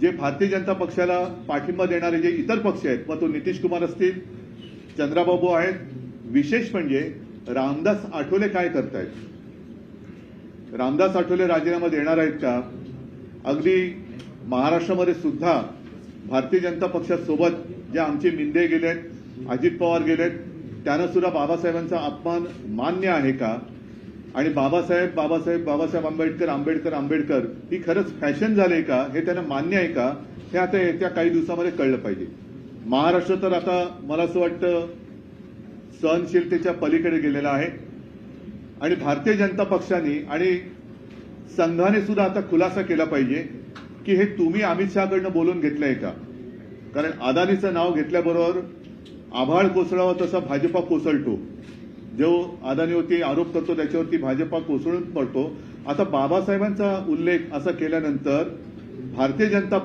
जे भारतीय जनता पक्षाला पाठिंबा देणारे जे इतर पक्ष आहेत मग तो नितीश कुमार असतील चंद्राबाबू आहेत विशेष म्हणजे रामदास आठवले काय करतायत? रामदास आठवले राजीनामा देणार आहेत का? अगदी महाराष्ट्रामध्ये सुद्धा भारतीय जनता पक्षासोबत जे आमचे मिंदे गेलेत अजित पवार गेलेत त्यांना सुद्धा बाबासाहेबांचा अपमान मान्य आहे का? आणि बाबासाहेब बाबासाहेब बाबासाहेब आंबेडकर आंबेडकर आंबेडकर ही खरंच फॅशन झाले का हे त्यांना मान्य आहे का हे आता येत्या काही दिवसामध्ये कळलं पाहिजे. महाराष्ट्र तर आता मला असं वाटतं सहनशीलतेच्या पलीकडे गेलेला आहे. आणि भारतीय जनता पक्षाने आणि संघाने सुद्धा आता खुलासा केला पाहिजे की हे तुम्ही अमित शहाकडनं बोलून घेतलंय का? कारण अदानीचं नाव घेतल्याबरोबर आभाळ कोसळावं तसा भाजपा कोसळतो. जो अदानीवरती आरोप करतो त्याच्यावरती भाजपा कोसळून पडतो. आता बाबासाहेबांचा उल्लेख असा केल्यानंतर भारतीय जनता